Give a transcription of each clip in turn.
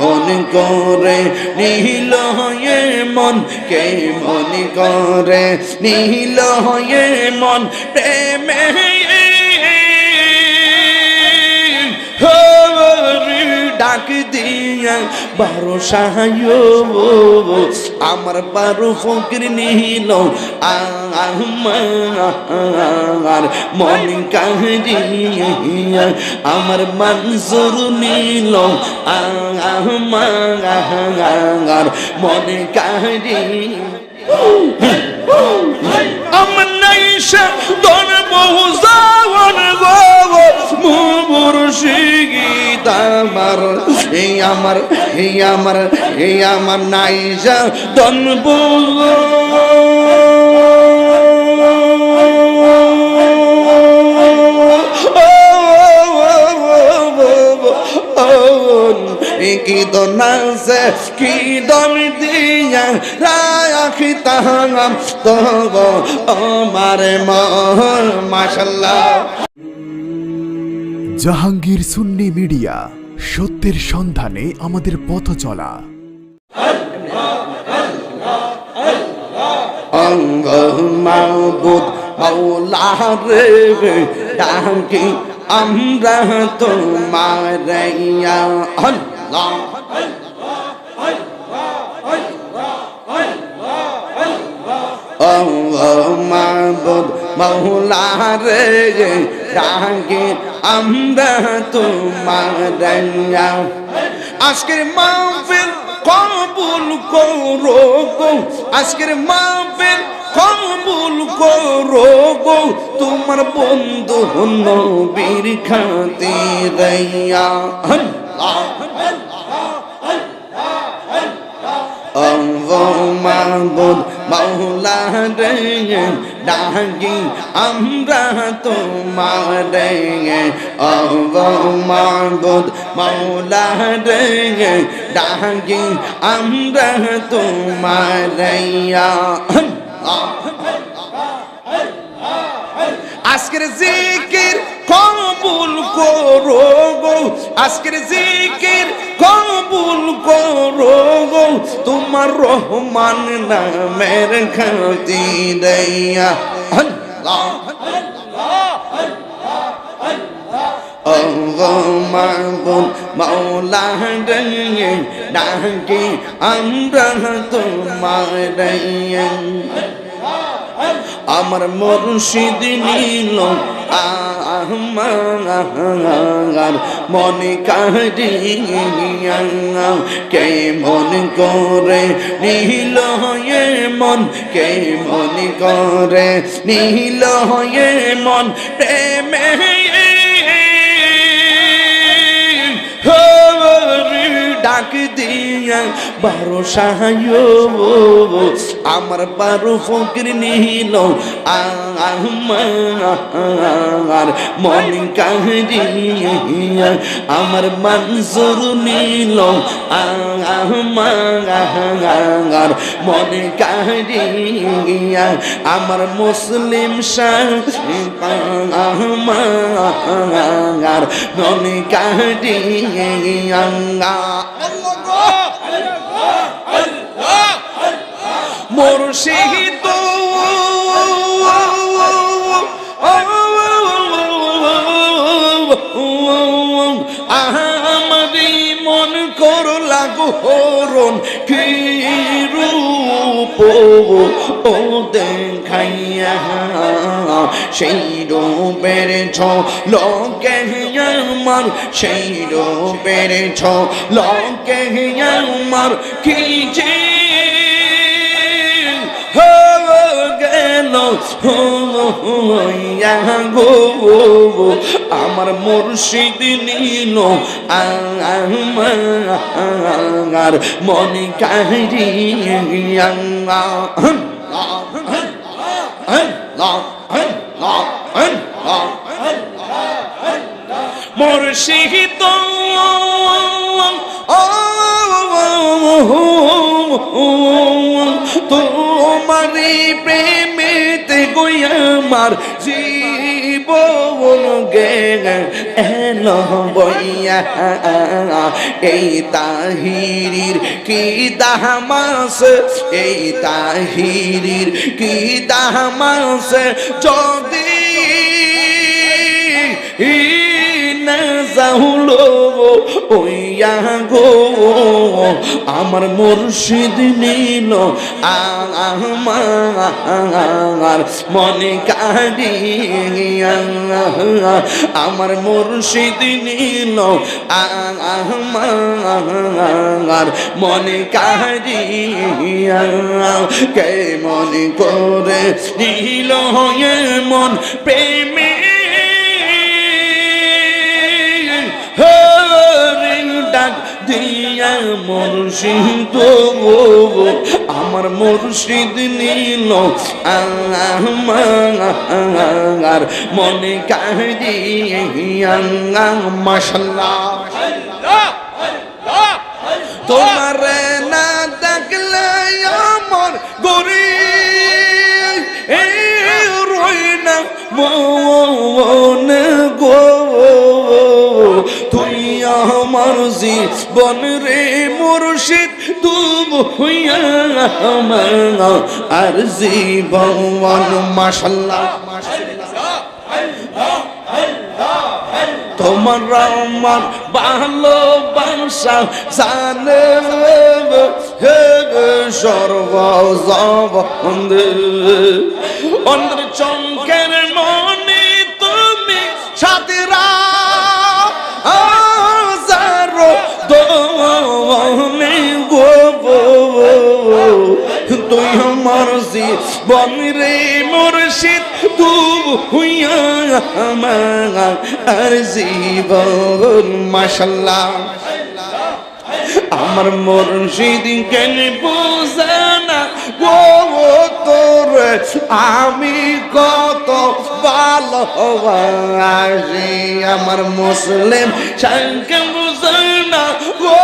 মন করে? নীল হয়ে মন কেমন করে? নীল হয়ে মন প্রেমে ডাক বারো সাহায্য আমার বারো ফকির নিল আমার মন কাহিয়া আমার মনসুর নিল আমার মন কাহিয়া আমার দন বহুজাওয়ান গো মুর্শিদ আমার এই আমার এই আমার এই আমার নাইশা দন কি দনাসে কি দম দিয়া রাখি তাহাম তব আমার মাশাল্লাহ। জাহাঙ্গীর সুন্নি মিডিয়া সত্যের সন্ধানে আমাদের পথ চলা। আমরা তোমার মাবুদ মৌলা রে ডাকি আমরা তোমার আজকের মাহফিল কবুল করো গো। আজকের মাহফিল কবুল করো গো। তোমার বন্ধু নবীর খাতিরাইয়া আল্লাহ। মাহবুদ মৌলা রে ডাকি, আমরা তোমার রে মাহবুদ মৌলা রে ডাকি, আমরা তোমার আজকের জিকির কবুল করো গো আজকের জিকির কবুল করো গো তোমার রহমান নামের খাতি দইয়া আল্লাহ ডাকি আমরা তোমার আমার মুর্শিদ নীল আমার মনে কাহিয়া কে মন করে নীল হয়ে মন, কে মন করে নীল হয়ে মন, প্রেমে ডাক দিয়া। বারো সাহায্য আমার বারো ফকির নিল আমার মন কাহিয়া আমার মনসুর নিল আমার মন কাহিয়া আমার মুসলিম শাহ আমার মন কাহিয়া মুর্শিদ। আমারি মন কর লাগু হরণ কি ও দেখাইয়া সেই রূপের ছ লোকে আমার, সেই রূপের ছ আমার কি যে আমার মুর্শিদ নীল আমার মনে কাহিয়া মুর্শিদ তোমারি প্রেমেতে গইয়া আমার জীবন গে এলো বইয়া, এই তাহিরির কি দামাস, এই তাহিরির কি দামাস, যদি যাহুলো ওইয়া গো আমার মুর্শিদ নীল আমার মনে কাড়িয়া আমার মুর্শিদ নীল আমার মনে কাড়িয়া কে মনে করে নিল মন প্রেমে দিয়া মুর্শিদ আমার মুর্শিদ নীল আমার মনে কাহিয়া মাসাল্লাহ তোমার জীবন রে মুর্শিদ তুমি হইয়া আর জীবন মাসাল্লাহ তোমার আমার ভালোবাসা জানে হে সর্বজবন্দে অন্তর চমকের তুই আমার জীবন রে মুর্শিদ, তু হুইয়া আমার আর জীবন, মাশাল্লাহ। আমার মুর্শিদ কেন বোঝানা গো তোর? আমি কত ভালোবাসি আমার মুসলিম শাঙ্কে বোঝানা গো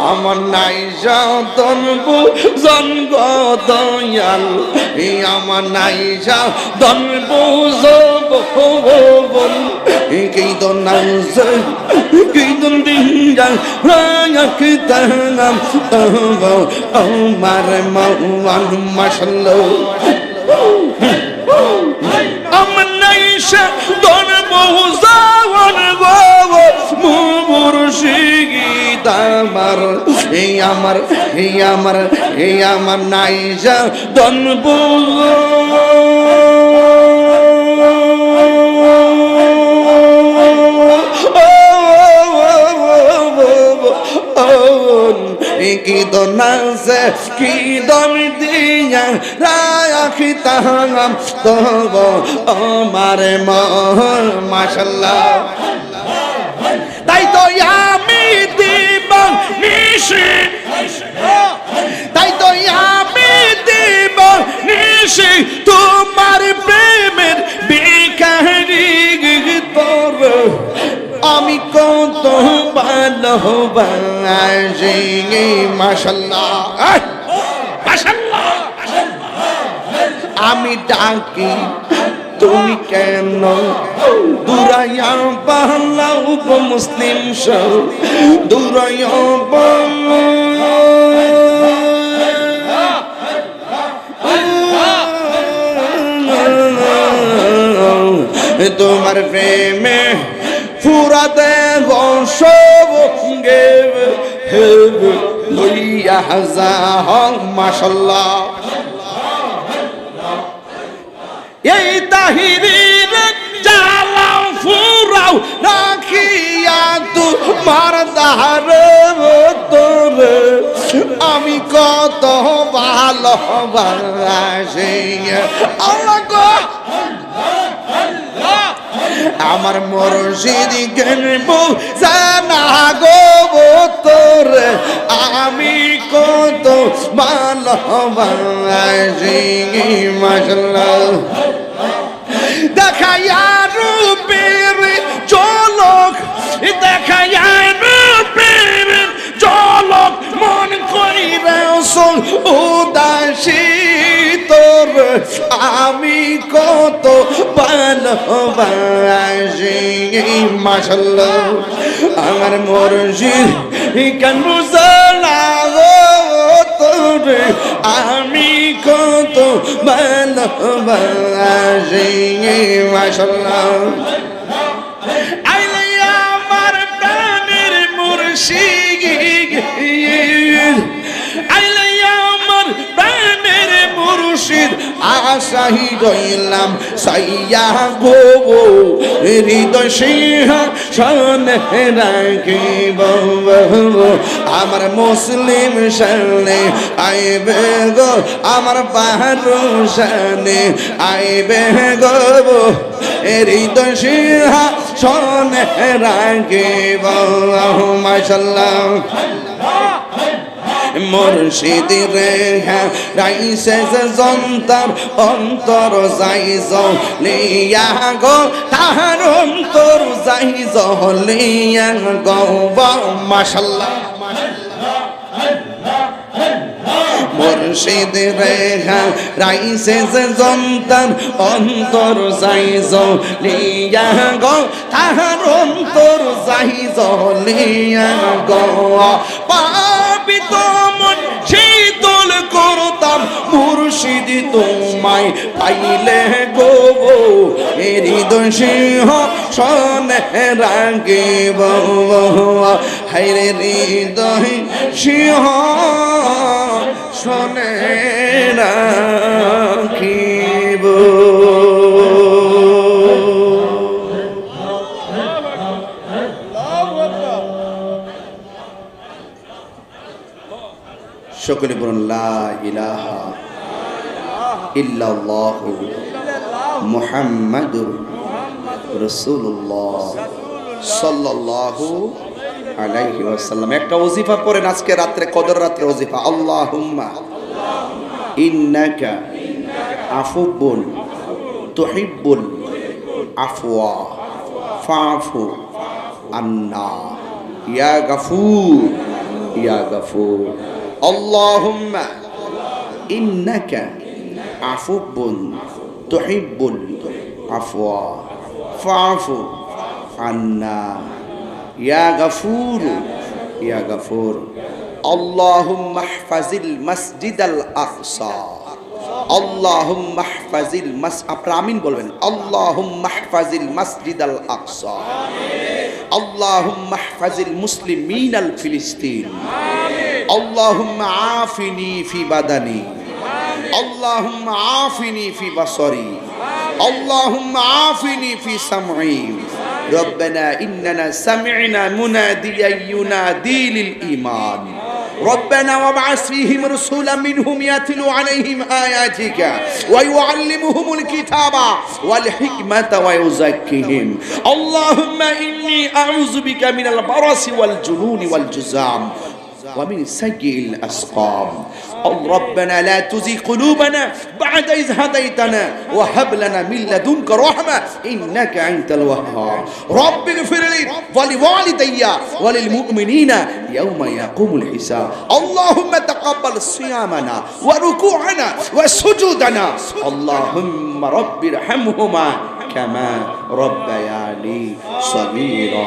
আমার নাই জন্ম দয়াল এই আমার নাই যতন বুঝব বল কি তো নাম কি তো দিন রায়াম আমার মৌয়ান মাসাল্লাহ আমার নাই দন বহুজাওয়ান আমার এই আমার এই আমার এই আমার নাই যা দন কি দনাসে কি দম দিয়া রাখি তাহাম তব আমার মাশাল্লাহ তাই তো দিব তাই তো আমি দিব নিশি। তোমার প্রেমের বিকারি তোর আমি কত ভালোবাসি মাশাল্লাহ। আহ! মাশাল্লাহ। আমি ডাকি তুমি কেন? দুরাইয়া পাল্লাও মুসলিম সব দুরাইয়া তোমার প্রেমে ফুরা দেহ সব গে লইয়া এই তাহিরির জ্বালাও, ফুরাও, রাখিয়া তোরে আমি কত ভালোবাসি আল্লাহ গো। আমার মুর্শিদ গেনব জানা গো তোর আমি কত ভালোবাসি মাশাল্লাহ দেখাইয়া রূপের চলক দেখাইয়া রূপের চলক মন করিবে উদাসী তোর। আমি কত ভালোবাসি মাসাল্লাহ আমার মুর্শিদ কেন জানা তোর? আমি কত ভালোবাসি মাসাল্লাহ আইলে আমার প্রাণের মুর্শিদ। আইলে আমার প্রাণের মুর্শিদ। আশাহি রইলাম সাইয়া গো, হৃদয় সিংহ সনে রাখিব আমার মুসলিম সামনে আইবে গো, আমার পাহাড় সামনে আইবে গো হৃদয় সিংহা সনে রাখিব মাশাল্লাহ মুর্শিদ হ্যাঁ রাইসে যে অন্তর যাই লিয়া গো, তাহার অন্তর যাই লিয়া গো মাশাল্লাহ, মুর্শিদ রেখা রাইসে যে অন্তর যাই গো, তাহার অন্তর যাই গো পাপিত মন শীতল করতাম, মুর্শিদ তোমায় পাইলে গো হৃদয় সিংহ সনে রাগিব হাইরে হৃদয় সিংহ সনে রাখিব সকলে বলুন, লা ইলাহা ইল্লাল্লাহ মুহাম্মাদুর রাসূলুল্লাহ সাল্লাল্লাহু আলাইহি একটা ওজিফা পড়েন আজকে রাত্রে, কদর রাত্রে ওজিফা। আল্লাহুম্মা ইন্নাকা আফুবুন তুহিব্বুল আফওয়া ফাফু আন্না। ইয়া গাফুর ইয়া গাফুর। আল্লাহুম্মা ইন্নাকা আফুবুন তুহিব্বুল আফওয়া ফাফু আন্না ইয়া গাফুর ইয়া গাফুর আল্লাহুম্মা ইহফাজিল মাসজিদাল আকসা আল্লাহুম্মা ইহফাজিল মাস আপনারা আমিন বলবেন। আল্লাহুম্মা ইহফাজিল মাসজিদাল আকসা আল্লাহুম্মা ইহফাজিল মুসলিমিন আল ফিলিস্তিন আল্লাহুম্মা আফিনি ফি বাদানি اللهم عافني في بصري اللهم عافني في سمعي ربنا إننا سمعنا مناديا ينادي للإيمان ربنا وابعث فيهم رسولا منهم يتلو عليهم آياتك ويعلمهم الكتاب والحكمة ويزكيهم اللهم إني أعوذ بك من البرص والجنون والجزام ومن سيء الأسقام. ربنا لا تزغ قلوبنا بعد إذ هديتنا وهب لنا من لدنك رحمة إنك أنت الوهاب. رب اغفر لي ولوالدي وللمؤمنين يوم يقوم الحساب. اللهم تقبل صيامنا وركوعنا وسجودنا. اللهم رب ارحمهما كما ربياني صغيرا.